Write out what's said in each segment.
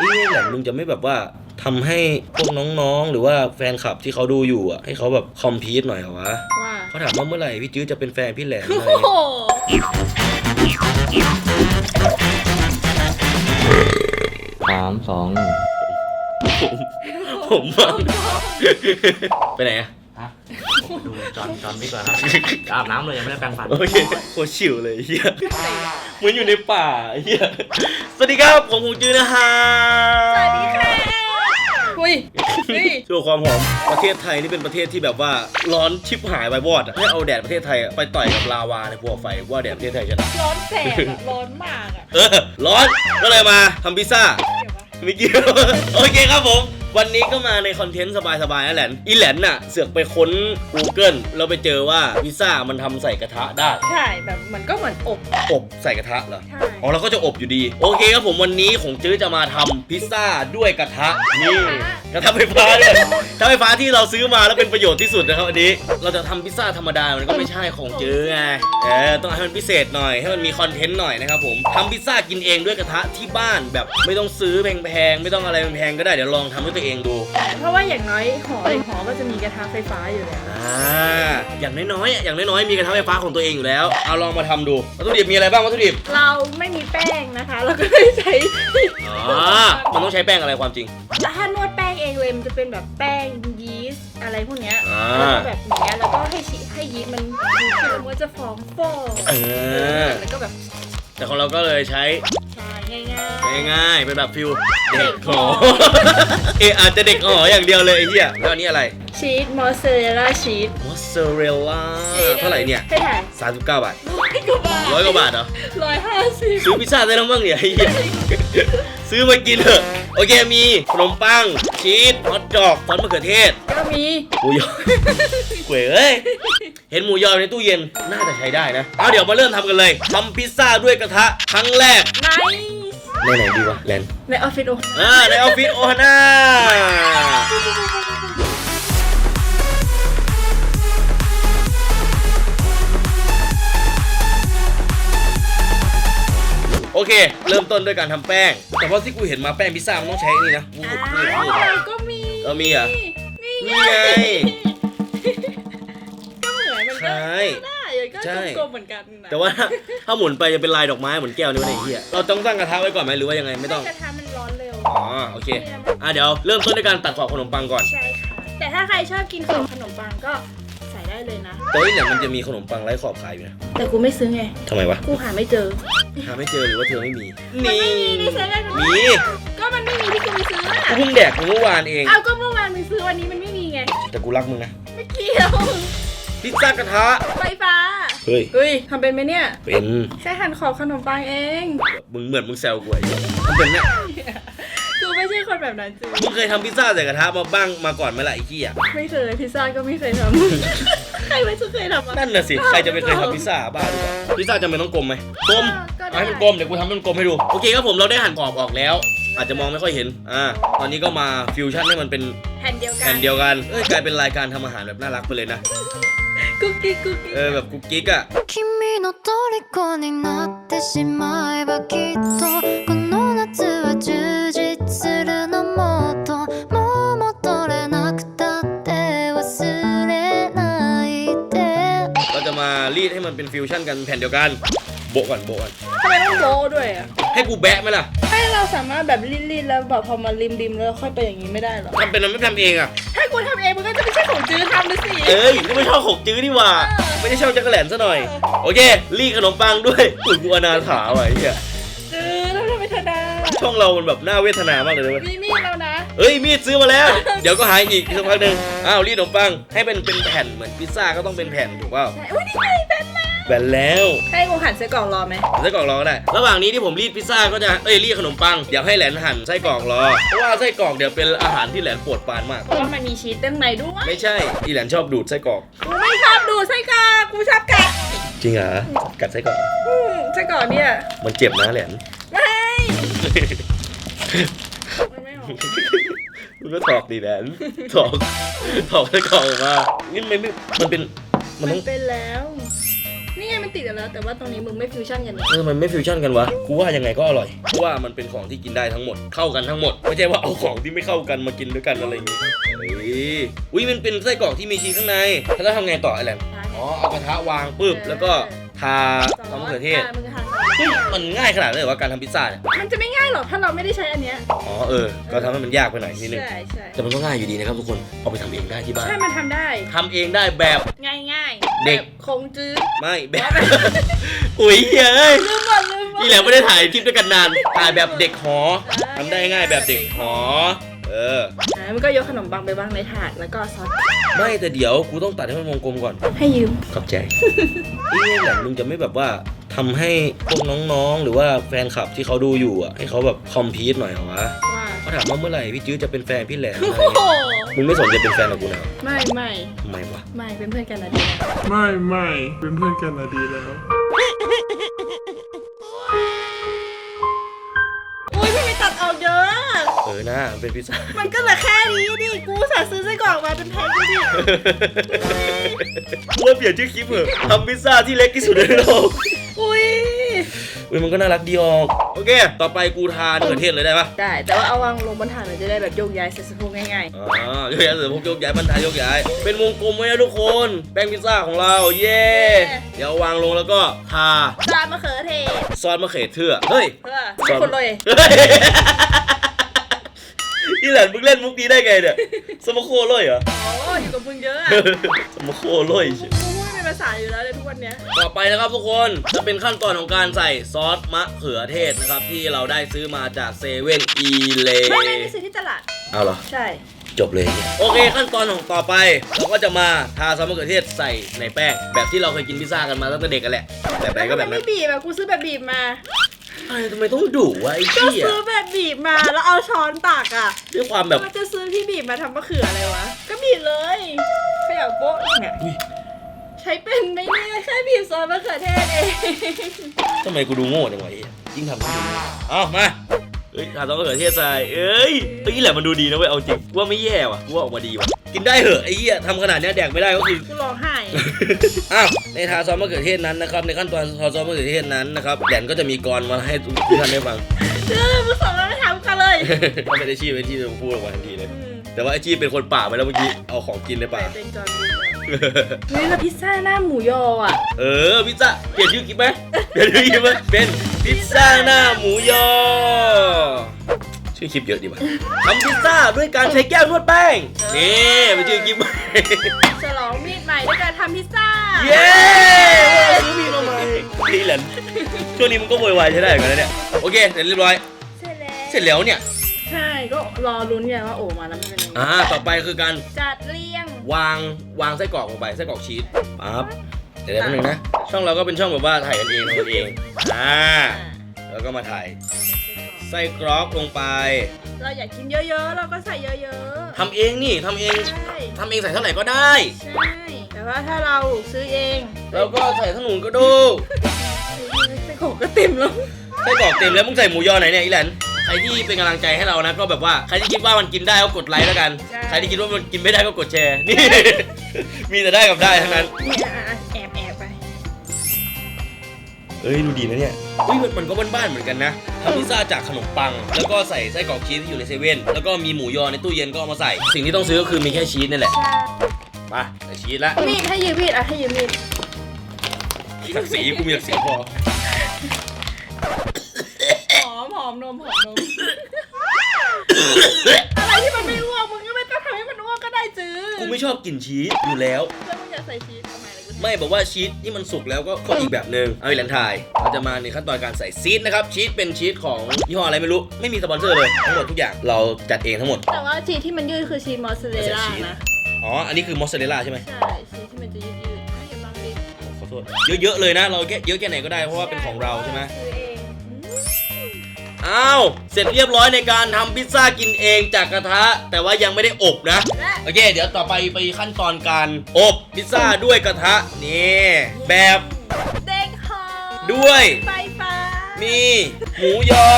เอ๊ะแหลมมึงจะไม่แบบว่าทำให้พวกน้องๆ หรือว่าแฟนคลับที่เขาดูอยู่อะให้เขาแบบคอมพีทหน่อยเหรอวะว่าเขาถามว่าเมื่อไหร่พี่จื้อจะเป็นแฟนพี่แหลมอะไรโอ้โหสามสองผมว่าไปไหนอะฮะผมไปดูจอนจอนพี่ก่อนครับอาบน้ำเลยยังไม่ได้แปรงฟันโอเคโคตรชิวเลยเฮีย เหมือนอยู่ในป่าเฮียสวัสดีครับผมหงจื้อนะฮะสวัสดีค่ะอุ้ยเฮ้ยช่วยความหอมประเทศไทยนี่เป็นประเทศที่แบบว่าร้อนชิบหายไปวอดอะให้เอาแดดประเทศไทยอะไปต่อยกับลาวาในภูเขาไฟว่าแดดประเทศไทยชนะร้อนแสบอะร้อนมากอะเออร้อนก็เลยมาทำพิซซ่าเดี๋ยววะ ไม่เกี่ยวโอเคครับผม วันนี้ก็มาในคอนเทนต์สบายๆนั่นแหละอีแหลนน่ะ เสือกไปค้น Google แล้วไปเจอว่าพิซซ่ามันทำใส่กระทะได้ ใช่แบบมันก็เหมือนอบอบใส่กระทะเหรอ ใช่ อ๋อเราก็จะอบอยู่ดี โอเคครับผมวันนี้ของจื้อจะมาทำพิซซ่าด้วยกระทะนี่ กระทะไฟฟ้าด้วยกระทะไฟฟ้าที่เราซื้อมาแล้วเป็นประโยชน์ที่สุดนะครับวันนี้ เราจะทำพิซซ่าธรรมดามันก็ไม่ใช่ของจื้อไงเออต้องให้มันพิเศษหน่อยให้มันมีคอนเทนต์หน่อยนะครับผมทำพิซซ่ากินเองด้วยกระทะที่บ้านแบบไม่ต้องซื้อแพงๆไม่ต้องอะไรแพงๆก็ได้เดี๋ยวลองทำด้วยตัวเองดู เพราะว่าอย่างน้อยหอหนึ่งหอก็จะมีกระทะไฟฟ้าอยู่แล้วอ่าอย่างน้อยๆอะอย่างน้อยๆมีกระทะไฟฟ้าของตัวเองอยู่แล้ว เอาลองมาทำดูวัตถุดิบมีอะไรบ้างวัตถุดิบเราไม่มีแป้งนะคะ เราก็เลยใช้อ๋อมันต้องใช้แป้งอะไรความจริงถ้านวดแป้ง เองเลยมันจะเป็นแบบแป้งยีสต์อะไรพวกเนี้ยอ่า แล้วก็แบบอย่างเงี้ยแล้วก็ให้ชีให้ยีสต์มันดูขึ้นแล้วมันก็จะฟองฟองเออ แล้วก็แบบแต่ของเราก็เลยใช้ใช่ง่ายง่ายๆเป็นแบบฟิลเด็กหอ เอออาจจะเด็กหออย่างเดียวเลยไอ้เหี้ยแล้วอันนี้อะไรๆชีสมอสซาเรลล่าชีสมอสซาเรลล่าเท่าไหร่เนี่ยให้ถ่าย39บาทร้อยกว่าบาทร้อยกว่าบาทเหรอ ร้อยห้าสิบ ซื้อพิซซ่าได้แล้วมั้งเนี่ยไอ้เหี้ย ซื้อมากินเถอะโอเคมีขนมปัง ชีสฮอทดอกซอสมะเขือเทศก็มีหมูยอ เว้ยเอ้ยเห็นหมูยอในตู้เย็นน่าจะใช้ได้นะเอาเดี๋ยวมาเริ่มทำกันเลยทำพิซซ่าด้วยกระทะครั้งแรกไนในไหนดีวะแลนในออฟฟิศโออ่าในออฟฟิศโอฮาน่า โอเค เริ่มต้นด้วยการทำแป้ง แต่ว่าที่กูเห็นมาแป้งพิซซ่ามันต้องใช้นี่นะวูดวูดวูดเราก็มีเรามีเหรอ นี่นี่ไง ก็เหมือนมันใช่ก็ได้ก็ใช่ กลมๆเหมือนกันนะแต่ว่าถ้าหมุนไปจะเป็นลายดอกไม้เหมือนแก้วนี่วะเนี่ยไอ้เฮียเราต้องตั้งกระทะไว้ก่อนไหมหรือว่ายังไงไม่ต้อง กระทะมันร้อนเร็ว อ๋อโอเค อะเดี๋ยวเริ่มต้นด้วยการตัดขอบขนมปังก่อน ใช่ค่ะ แต่ถ้าใครชอบกินขนมขนมปังก็ใส่ได้ เลยนะ แต่ว่าเนี่ยมันจะมีขนมปังไร้ขอบขายอยู่นะแต่กูไม่ซื้อไง ทำไมวะ กูหาไม่เจอ หาไม่เจอหรือว่าเธอไม่มีมันไม่มีในเซเว่นมี ก็มันไม่มีที่กูไปซื้อกูอะเพิ่งแดกเมื่อวานเอง เอาก็เมื่อวานมึงซื้อวันนี้มันไม่มีไง แต่กูรักมึงนะ ไม่เกี่ยว พิซซ่ากระทะ ไฟฟ้า เฮ้ย เฮ้ยทำเป็นไหมเนี่ย เป็นแค่หั่นขอบขนมปังเอง มึงเหมือนมึงแซวกูไอ้เหี้ยมันเป็นเนี่ยกูไม่ใช่คนแบบนั้นจริงมึงเคยทำพิซซ่าใส่กระทะมาบ้างมาก่อนไหมล่ะไอ้ขี้อะไม่เคยพิซซ่าก็ไม่เคยทำ ใครไม่เคยทำอะ นั่นน่ะสิ ใครจะไปเคยทำพิซซ่าบ้าหรือเปล่าพิซซ่าจำเป็นต้องกลมไหมกลม ก็ได้ เอาให้มันกลม เดี๋ยวกูทำให้มันกลมให้ดู โอเคครับผมเราได้หั่นกรอบออกแล้ว อาจจะมองไม่ค่อยเห็น อ่า ตอนนี้ก็มาฟิวชั่นให้มันเป็น แผ่นเดียวกัน แผ่นเดียวกัน เอ้ยกลายเป็นรายการทำอาหารแบบน่ารักไปเลยนะ กุ๊กกิ๊กกุ๊กกิ๊ก เออแบบกุ๊กกิ๊กอ่ะ 君の虜になってしまえばきっとこの夏は充実するの มันเป็นฟิวชั่นกันแผ่นเดียวกัน โบะก่อนโบะก่อนทำไมต้องโบะด้วยอะให้กูแบะไหมล่ะให้เราสามารถแบบรีดๆแล้วแบบพอมาริมริมๆแล้วค่อยไปอย่างนี้ไม่ได้หรอทำเป็นมันไม่ทำเองอะถ้ากูทำเองมันก็จะไม่ใช่ของจื้อทำเลยสิเอ้ยก็ไม่ชอบหกจื้อนี่หว่า ไม่ได้ชอบจักรแหลนซะหน่อย โอเครีดขนมปังด้วยอุ้ยกูอนาถาว่ะไอ้เหี้ยจื้อแล้วทำไมเธอได้ช่องเรามันแบบน่าเวทนามากเลยนะเว้ยมีมีดแล้วนะเอ้ยมีดซื้อมาแล้ว เดี๋ยวก็หายอีกสักพักหนึ่งอ้าวรีดขนมปังให้เป็นเป็นแผ่นเหมือนพิซซ่าก็ต้องเป็นแผ่นถูกเปล่าใช่อุ้ยนี่ไงเป็นแล้ วแบนแล้วให้กูหั่นไส้กรอกรอไหมไส้กรอกรอก็ได้ ระหว่างนี้ที่ผมรีดพิซซ่าก็จะเอ้ยรีดขนมปังเดี๋ยวให้แหลนหั่นไส้กรอกรอเพราะว่าไส้กรอกเดี๋ยวเป็นอาหารที่แหลนโปรดปรานมาก เพราะว่ามันมีชีสเต็มในด้วยไม่ใช่อีแหลนชอบดูดไส้กรอกกูไม่ชอบดูไส้กรอกกูชอบกัดจริงเหรอกัดไส้กรอกอืมไส้กรอกเนี่ยมันเจ็บนะแหลนไม่มันไม่ออกมันก็ถอกดีแหลนถอกถอกไส้กรอกออกมานี่มันไม่มันเป็นมันมัต้อนงเป็นแล้ว นี่ไงมันติดอยู่แล้ว แต่ว่าตรงนี้มึงไม่ฟิวชั่นกันเลยเออมันไม่ฟิวชั่นกันวะกูว่ายังไงก็อร่อยกูว่ามันเป็นของที่กินได้ทั้งหมดเข้ากันทั้งหมดไม่ใช่ว่าเอาของที่ไม่เข้ากันมากินด้วยกันอะไรอย่างงี้เฮ้ยอุ้ยมันเป็นไส้กรอกที่มีชีสข้างในแล้วทำไงต่อไอ้แหลมอ๋อเอากระทะวางปุ๊บแล้วก็ ทาซอสมะเขือเทศามึงทาเฮ้ยมันง่ายขนาดนั้นเลยเหรอวะการทำพิซซ่าเนี่ย มันจะไม่ง่ายหรอกถ้าเราไม่ได้ใช้อันเนี้ยอ๋อเออ ก็ทำให้มันยากไปหน่อยนิดนึง ใช่ใช่แต่มันก็ง่ายอยู่ดีนะครับทุกคน เอาไปทำเองได้ที่บ้านใช่มันทำได้ ทำเองได้แบบ ง่ายง่ายๆเด็ก แบบคงจื้อ ไม่แบบ อุ้ยเฮ้ยลืมหมดลืมหมด นี่แหละไม่ได้ถ่ายคลิปด้วยกันนาน ถ่ายแบบเด็กหอทำได้ง่ายแบบเด็กหอเอออ่ามันก็ยกขนมปังไปบ้างในถาดแล้วก็ซอสไม่แต่เดี๋ยวกูต้องตัดให้มันวงกลมก่อน ให้ยืม ขอบใจ เอ้ยแหลมมึงจะไม่แบบว่าทำให้พวกน้องๆ หรือว่าแฟนคลับที่เขาดูอยู่อะ ให้เขาแบบคอมพีทหน่อยเหรอวะว่าเขาถามว่าเมื่อไหร่พี่จื้อจะเป็นแฟนพี่แหลมอะไรโอ้โหเงี้ยมึงไม่สนจะเป็นแฟนกับกูนะไม่ไม่ทำไมวะ ไม่เป็นเพื่อนกันนะดีนะ ไม่ไม่เป็นเพื่อนกันนะดีแล้ว เออนะมันเป็นพิซซ่า มันก็เหลือแค่นี้ดิ กูสั่ซื้อไส้กรอกมาเป็นแพ็คดูดิกูว่าเปลี่ยนชื่อคลิปเถอะทำพิซซ่าที่เล็กที่สุดในโลกอุ้ยอุ้ยมันก็น่ารักดีออก โอเค ต่อไปกูทานมะเขือเทศเลยได้ปะได้แต่ว่าเอาวางลงบนถาดหน่อยจะได้แบบโยกย้ายใส่สะโพกง่ายอ๋อยกย้ายเสือพวกยกย้ายบรรทายยกย้าย เป็นวงกลมไว้นะทุกคน แป้งพิซซ่าของเรา เย้เดี๋ยววางลงแล้วก็ทาๆจานมะเขือเทศซอสมะเขือเทศเฮ้ยเพื่อไม่คนเลย เฮ้ย นี่แหละมึงเล่นมุกนี้ได้ไงเนี่ยสมโคโร่เหรออ๋ออยู่กับมึงเยอะอะสมโคโร่เฉยกูพูดเป็นภาษาอยู่แล้วเลยทุกวันเนี้ยต่อไปนะครับทุกคนจะเป็นขั้นตอนของการใส่ซอสมะเขือเทศนะครับ ที่เราได้ซื้อมาจากเซเว่นอีเลไม่ไม่ได้ซื้อที่ตลาด เอาเหรอ ใช่ จบเลยเนี่ยโอเคขั้นตอนของต่อไป เราก็จะมาทาซอสมะเขือเทศใส่ในแป้ง แบบที่เราเคยกินพิซซ่ากันมาตั้งแต่เด็กกันแหละ แบบไหนก็แบบทำมนั้นไม่บีบอะกูซื้อแบบบีบมา อะไรทำไมต้องดุวะไอ้ก็เหี้ยซื้อแบบบีบมาแล้วเอาช้อนตักอะด้วยความแบบ มันจะซื้อที่บีบมาทำมะเขืออะไรวะ ก็บีบเลยเขย่าโป๊ะเนี่ยอุ๊ย ใช้เป็นไหมเนี่ยแค่บีบซอสมะเขือเทศเองทำไมกูดูโง่จังวะไอ้เหี้ยยิ่งทำยิ่งดูโง่เอามาเฮ้ยทาซอสมะเขือเทศใส่เอ้ยเฮ้ยแหละมันดูดีนะเว้ยเอาจริงกูว่าไม่แย่ว่ะกูว่าออกมาดีว่ะกินได้เหอะไอ้เหี้ยทำขนาดเนี้ยแดกไม่ได้ก็คือ กูร้องไห้ อ้าวในทาซอสมะเขือเทศนั้นนะครับในขั้นตอนทาซอสมะเขือเทศนั้นนะครับแดนก็จะมีกรมาให้ทุกท่านได้ฟังเออมึงสองเราไม่ถามกันเลยก็เป็นอาชีพเป็นที่จะพูดออกมาทันทีเลยอืมแต่ว่าอาชีพเป็นคนป่าไปแล้วเมื่อกี้เอาของกินในป่าแต่เป็นจอนดูเฮ้ยแล้วพิซซ่าหน้าหมูยออะ เออพิซซ่าเปลี่ยนชื่อคลิปไหมเปลี่ยนชื่อคลิปไหมเป็นพิซซ่าหน้าหมูยอ ชื่อคลิปเยอะดีว่ะทำพิซซ่าด้วยการใช้แก้วนวดแป้ง นี่เป็นชื่อคลิปใหม่ ฉลองมีดใหม่ด้วยการทำพิซซ่า เย้ซื้อมีมาใหม่นี่แหละช่วงนี้มันก็โวยวายใช้ได้เหมือนกันนะเนี่ย โอเค เสร็จเรียบร้อย เสร็จแล้วเสร็จแล้วเนี่ย ใช่ก็รอลุ้นไงว่าโอมาแล้วมันเป็นยังไงอ่า ต่อไปคือการจัดเรียง วางวางไส้กรอกลงไปไส้กรอกชีสปั๊บเดี๋ยวแป๊บนึงนะ ช่องเราก็เป็นช่องแบบว่าถ่ายกันเองทำกันเอง อ่า แล้วก็มาถ่าย ไส้กรอกลงไป เราอยากกินเยอะๆ เราก็ใส่เยอะทำเองนี่ทำเองๆใช่ ทำเองใส่เท่าไหร่ก็ได้ ใช่ แต่ว่าถ้าเราซื้อเองแล้วก็ใส่ขนุนก็ดูไส้กรอกก็เต็มแล้วไส้กรอกเต็มแล้วมึงใส่หมูยอไหนเนี่ยอีแหลนใครที่เป็นกำลังใจให้เรานะก็แบบว่าใครที่คิดว่ามันกินได้ก็กดไลค์แล้วกันใครที่คิดว่ามันกินไม่ได้ก็กดแชร์นี่ มีแต่ได้กับได้ทั้งนั้นเนี่ยอะแอบแอบไป เอ้ยดูดีนะเนี่ย อุ้ยมันมันก็บ้านๆเหมือนกันนะทำพิซซ่าจากขนมปัง แล้วก็ใส่ไส้กรอกชีสที่อยู่ในเซเว่นแล้วก็มีหมูยอในตู้เย็นก็เอามาใส่ สิ่งที่ต้องซื้อก็คือมีแค่ชีสนี่แหละมาใส่ชีสละมีดให้ยืมมีดอะให้ยืมมีดศักดิ์ศรีกูมีศักดิ์ศรีพอหอมหอมนมหอมนมอะไรที่มันไม่อ้วกมึงก็ไม่ต้องทำให้มันอ้วกก็ได้จื้อกูไม่ชอบกลิ่นชีสอยู่แล้วแล้วมึงอยากใส่ชีสทำ ไมล่ะกูไม่บอกว่าชีสที่มันสุกแล้วก็ก็อีกแบบหนึ่งเอาอีกแลนทายเราจะมาในขั้นตอนการใส่ชีสนะครับชีสเป็นชีสของยี่ห้ออะไรไม่รู้ไม่มีสปอนเซอร์เลยทั้งหมดทุกอย่างเราจัดเองทั้งหมดแต่ว่าชีสที่มันยืดคือชีสมอสซาเรลล่านะอ๋ออันนี้คือมอสซาเรลล่าใช่ไหมใช่ชีสที่มันจะยืดยืดๆให้อย่าบังดิขอโทษเยอะๆเลยนะ เราแค่เยอะแค่ไหนก็ได้เพราะว่าเป็นของเราใช่ไหมซื้อเองอืม อ้าว เสร็จเรียบร้อยในการทำพิซซ่ากินเองจากกระทะ แต่ว่ายังไม่ได้อบนะและโอเค เดี๋ยวต่อไปไปขั้นตอนการอบพิซซ่าด้วยกระทะนี่แบบเด็กหอมด้วยไฟฟ้ามีหมูยอ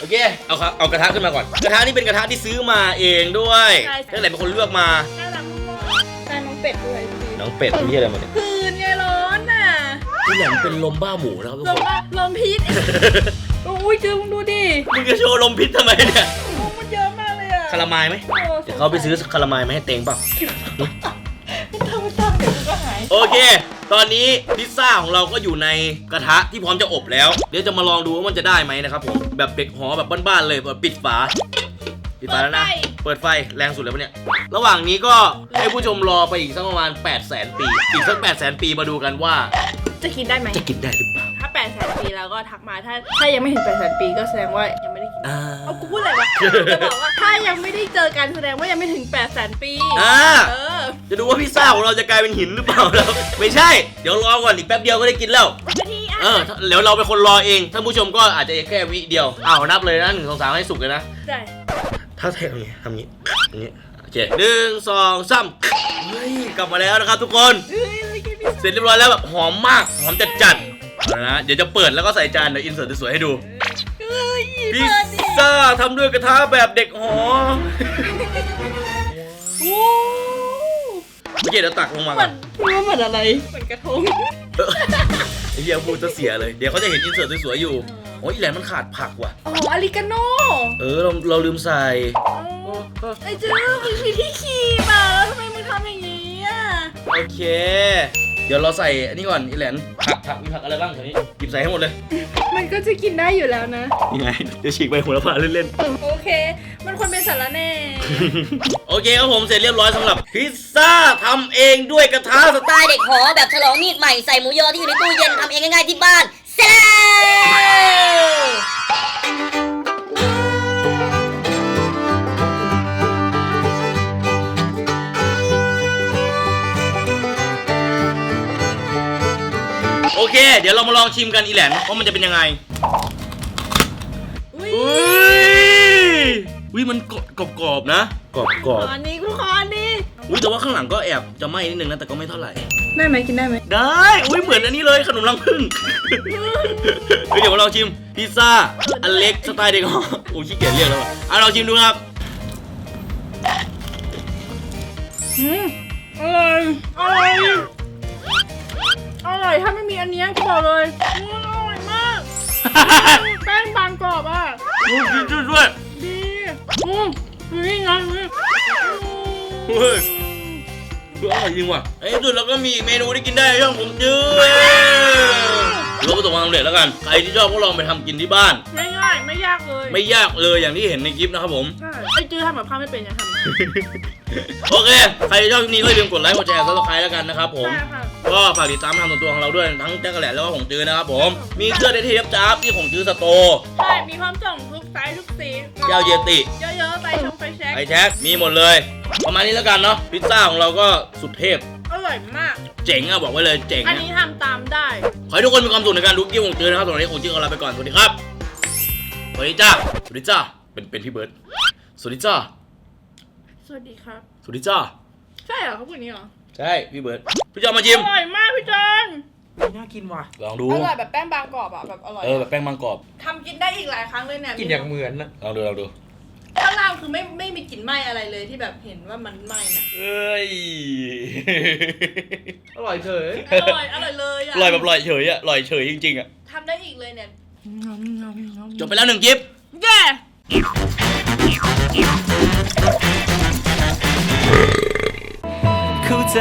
โอเคเอาครับเอากระทะขึ้นมาก่อน กระทะนี่เป็นกระทะที่ซื้อมาเองด้วยนั่นแหละเป็นคนเลือกมา น่ารักมากใช่น้องเป็ดด้วยน้องเป็ดนี่อะไรมาเนี่ยคืนไงร้อนน่ะจพี่แหลมเป็นลมบ้าหมูนะครับทุกลคมนอะลมพิษ อุ้ยจื้อมึงดูดิมึงจะโชว์ลมพิษทำไมเนี่ยลมมันเยอะมากเลยอะคารามายไหมโอ้เดี๋ยวเขาไปซื้อคารามายมาให้เตงเปล่ะมันทำมันทำเดี๋ยวมันก็หาย โอเค ตอนนี้พิซซ่าของเราก็อยู่ในกระทะที่พร้อมจะอบแล้ว เดี๋ยวจะมาลองดูว่ามันจะได้ไหมนะครับผม แบบเด็กหอแบบบ้านๆเลยแบบปิดฝา ปิดฝาแล้วนะ เปิดไฟแรงสุดเลยปะเนี่ย ระหว่างนี้ก็ให้ผู้ชมรอไปอีกสักประมาณ 8 0 0 0 0 0 ปี อีกสัก 8 0 0 0 0 0 ปีมาดูกันว่าจะกินได้ไหมจะกินได้หรือเปล่าถ้า 8ปดแสนปีแล้วก็ทักมาถ้าถ้ายังไม่ถึง8ปดแสนปีก็แสดงว่ายังไม่ได้กินอ่า เอากูพูดอะไรวะจะบอกว่าถ้ายังไม่ได้เจอกันแสดงว่ายังไม่ถึง8ปดแสนปีอ่า เออจะดูว่าพิซซ่าของเราจะกลายเป็นหินหรือเปล่าแล้วไม่ใช่ เดี๋ยวรอก่อนอีกแป๊บเดียวก็ได้กินแล้วนาทีอะเออถ้าเดี๋ยวเราเป็นคนรอเอง ท่านผู้ชมก็อาจจะแค่วิเดียว อ้าว นับเลยนะหนึ่งสองสามให้สุกเลยนะ ได้ถ้าแทงอย่างงี้ทำอย่างงี้อย่างงี้โอเคหนึ่งสองสามเฮ้ย กลับมาแล้วนะครับทุกคน เฮ้ยเรากินพิซซ่าเสร็จเรียบร้อยแล้วแบบหอมมาก หอมจัดจัดๆ เอาละนะเดี๋ยวจะเปิดแล้วก็ใส่จานเดี๋ยวอินเสิร์ตสวยๆให้ดู เฮ้ยพิเปิซดดิซ่าทำด้วยกระทะแบบเด็กหอโอ้เมื่อกี้เดี๋ยวตักลงมาเหมืก่ออนนคิดว่าเหมือนอะไร เหมือนกระทง เออไอ้เหี้ยพูดจะเสียเลย เดี๋ยวเขาจะเห็นอินเสิร์ตสวยๆอยู่โอ้ยอีแหลมมันขาดผักว่ะอ๋ออาริกาโน่เออเราเราลืมใส่ไอ้เจ้ามันมีที่ขีบอะแล้วทำไมมึงทำอย่างนี้อะโอเคเดี๋ยวเราใส่อันนี้ก่อนอีแหลนผักผักมีผักอะไรบ้างแถวนี้หยิบใส่ให้หมดเลยมันก็จะกินได้อยู่แล้วนะ ยังไงเดี๋ยวฉีกไปหัวละพาเล่นโอเค มันควรเป็นสารแหน่ ๆ โอเคครับผมเสร็จเรียบร้อยสำหรับพิซซ่าทำเองด้วยกระทะสสไตล์เด็กหอแบบฉลองมีดใหม่ใส่หมูยอที่อยู่ในตู้เย็นทำเองง่ายๆที่บ้านเซล โอเค เดี๋ยวเรามาลองชิมกันอีแหลนว่ามันจะเป็นยังไงอุ้ยอุ้ยอุ้ยมันกรอบกรอบๆนะกรอบกรอบขออันนี้กูขออันนี้อุ้ยแต่ว่าข้างหลังก็แอบจะไหม้นิดนึงนะแต่ก็ไม่เท่าไหร่ ได้ไหมกินได้ไหมได้ อุ้ยเหมือนอันนี้เลยขนมรังผึ้งเฮ้ยเดี๋ยวมาลองชิมพิซซ่าอันเล็กสไตล์เด็กหอโอ้ยขี้เกียจเรียกแล้วอะอะลองชิมดูครับ อืมอร่อยอร่อยอร่อย ถ้าไม่มีอันเนี้ยกูบอกเลยอืมอร่อยมากแป้งบางกรอบอะอืมกินด้วยดีอืมนี่ไงนี่เฮ้ยคืออร่อยจริงว่ะไอ้สุดแล้วก็มีอีกเมนูที่กินได้ในช่องผมจื้อถือว่าประสบความสำเร็จแล้วกัน ใครที่ชอบก็ลองไปทำกินที่บ้าน ง่ายๆไม่ยากเลย ไม่ยากเลยอย่างที่เห็นในคลิปนะครับผม ใช่ไอ้จื้อทำแบบข้าวไม่เป็นอย่าทำ โอเค ใครที่ชอบคลิปนี้ก็อย่าลืมกดไลค์ กดแชร์ซับสไครต์แล้วกันนะครับผม ใช่ค่ะ ก็ฝากติดตามทางส่วนตัวของเราด้วย ทั้งแจ็คกะแหลนแล้วก็ของจื้อนะครับผม มีเสื้อเดทเทปจ้าบที่ของจื้อสโตร์ใช่ มีพร้อมส่งทุกไซส์ทุกสีแก้วเยติ เยอะๆ ไปชมไปแช็ค ไอแท็กมีหมดเลย ประมาณนี้แล้วกันเนาะ พิซซ่าของเราก็สุดเทพ อร่อยมาก เจ๋งอะบอกไว้เลยเจ๋งอันอะนี้ทำตามได้ ขอให้ทุกคนมีความสุขในการดูคลิปของจื้อนะครับสำหรับวันนี้ของจื้อขอลาไปก่อน สวัสดีครับ สวัสดีจ้าสวัสดีจ้าเป็นเป็นพี่เบิร์ด สวัสดีจ้าสวัสดีครับ สวัสดีจ้าใช่เหรอเขาพูดอย่างนี้เหรอ ใช่พี่เบิร์ดพี่จอมมาชิมอร่อยมากพี่จอนน่ากินว่ะลองดูอร่อยแบบแป้งบางกรอบอะแบบอร่อยเออแบบแป้งมังกรอบทำกินได้อีกหลายครั้งเลยเนี่ยกินอย่างเหมือนนะลองดูลองดูข้างล่างคือไม่ไม่มีกลิ่นไหม้อะไรเลยที่แบบเห็นว่ามันไหม้น่ะเอ้ยอร่อยเฉยอร่อยอร่อยเลยอะลอยแบบลอยเฉยอะลอยเฉยจริงๆอะทำได้อีกเลยเนี่ยจบไปแล้วหนึ่งคลิปเย้ เข้าใจ